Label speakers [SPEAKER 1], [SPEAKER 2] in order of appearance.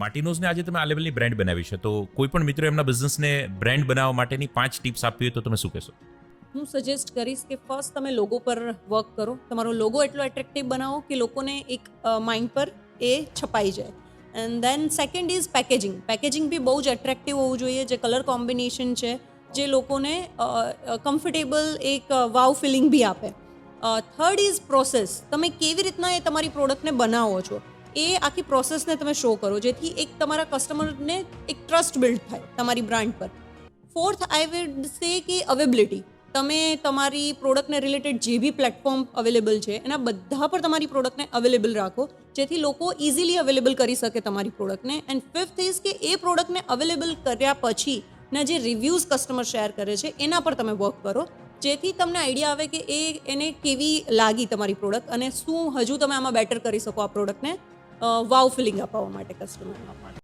[SPEAKER 1] માર્ટિનોઝને આજે તમે આ લેવલની બ્રાન્ડ બનાવી છે, તો કોઈ પણ મિત્રો એમના બિઝનેસને બ્રાન્ડ બનાવવા માટેની પાંચ ટિપ્સ આપવી હોય તો તમે શું કહેશો?
[SPEAKER 2] હું સજેસ્ટ કરીશ કે ફર્સ્ટ તમે લોગો પર વર્ક કરો. તમારો લોગો એટલો એટ્રેક્ટિવ બનાવો કે લોકોને એક માઇન્ડ પર એ છપાઈ જાય. And then second is packaging packaging બી બહુ જ એટ્રેક્ટિવ હોવું જોઈએ, જે કલર કોમ્બિનેશન છે, જે લોકોને કમ્ફર્ટેબલ એક વાવ ફિલિંગ બી આપે. થર્ડ ઇઝ પ્રોસેસ તમે કેવી રીતના એ તમારી પ્રોડક્ટને બનાવો છો? એ આખી પ્રોસેસને તમે શો કરો, જેથી એક તમારા કસ્ટમરને એક ટ્રસ્ટ બિલ્ડ થાય તમારી બ્રાન્ડ પર. ફોર્થ આઈ વુડ સે કે અવેબિલિટી તમે તમારી પ્રોડક્ટને રિલેટેડ જે બી પ્લેટફોર્મ અવેલેબલ છે, એના બધા પર તમારી પ્રોડક્ટને અવેલેબલ રાખો, જેથી લોકો ઇઝીલી અવેલેબલ કરી શકે તમારી પ્રોડક્ટને એન્ડ ફિફ્થ ઇઝ કે એ પ્રોડક્ટને અવેલેબલ કર્યા પછી, ના જે રિવ્યૂઝ કસ્ટમર શેર કરે છે, એના પર તમે વર્ક કરો. જેથી તમને આઈડિયા આવે કે એ, એને કેવી લાગી તમારી પ્રોડક્ટ અને શું હજુ તમે આમાં બેટર કરી શકો આ પ્રોડક્ટને વાવ ફિલિંગ અપાવવા માટે કસ્ટમર